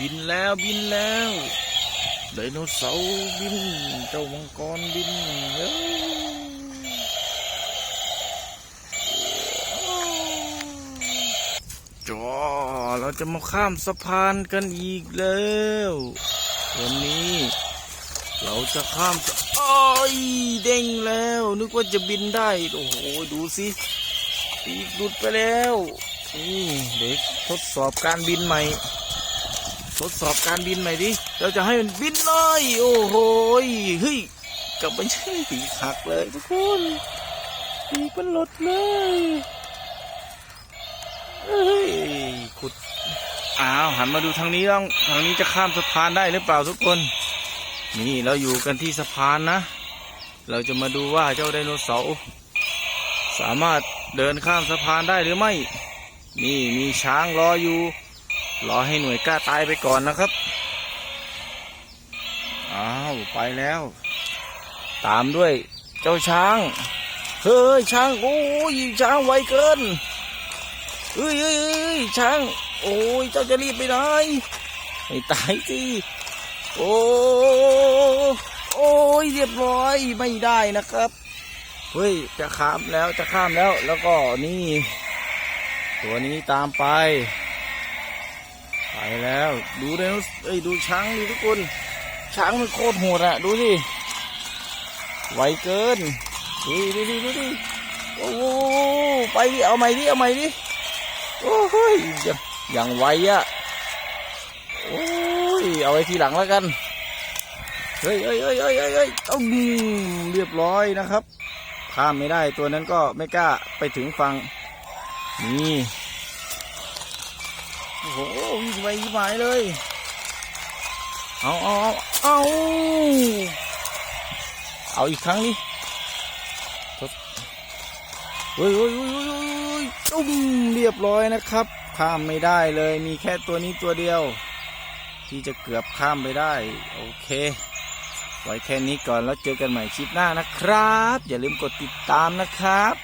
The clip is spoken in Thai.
บินแล้วบินแล้วไดโนเสาร์บิน เจ้ามังกรบินเอ้จอเราจะมาข้ามสะพานกันอีกแล้ว วันนี้ เราจะข้ามโอ้ยเด้งแล้ว นึกว่าจะบินได้ โอ้โห ดูสิปีกหลุดไปแล้วนี่เด็กทดสอบการบินใหม่ ทดสอบการบินใหม่ดิ เราจะให้มันบินเลยโอ้โหเฮ้ยกลับไม่ใช่ปีกหักเลยทุกคนปีกมันหลุดเลยเฮ้ยขุดอ้าวหันมาดูทางนี้ต้องทางนี้จะข้ามสะพานได้หรือเปล่าทุกคน นี่เราอยู่กันที่สะพานนะ เราจะมาดูว่าเจ้าไดโนเสาร์สามารถเดินข้ามสะพานได้หรือไม่ นี่มีช้างรออยู่ รอให้หน่วยกล้าตายไปก่อนนะครับ อ้าว ไปแล้ว ตามด้วยเจ้าช้าง เฮ้ย ช้าง โอ้ยช้างไวเกินเฮ้ยเฮ้ยเฮ้ยช้าง โอ้ย เจ้าจะรีบไปไหนไม่ตายสิโอ้โอ้ยเรียบร้อยไม่ได้นะครับ เฮ้ย จะข้ามแล้วจะข้ามแล้วแล้วก็นี่ ตัวนี้ตามไป ไปแล้ว ดูไดโนเอ้ยดูช้างดิทุกคน ช้างมันโคตรโหดอะดูสิไวเกินดูดิดูดิดูดิโอ้โหไปดิเอาใหม่ดิเอาใหม่ดิโอ้ยอย่างอย่างไวอะโอ้ยเอาไว้ทีหลังแล้วกันเฮ้ยเฮ้ยเฮ้ยเฮ้ยเฮ้ยเฮ้ยต้องเรียบร้อยนะครับข้ามไม่ได้ตัวนั้นก็ไม่กล้าไปถึงฝั่งนี่ โอ้โหวิ่งไปวิ่งมาเลย เอาเอาเอาเอาเอาอีกครั้งดิทดเฮ้ยเฮ้ยเฮ้ยเฮ้ยเฮ้ยตุ้มเรียบร้อยนะครับ ข้ามไม่ได้เลย มีแค่ตัวนี้ตัวเดียว ที่จะเกือบข้ามไปได้ โอเค ไว้แค่นี้ก่อนแล้วเจอกันใหม่คลิปหน้านะครับ อย่าลืมกดติดตามนะครับ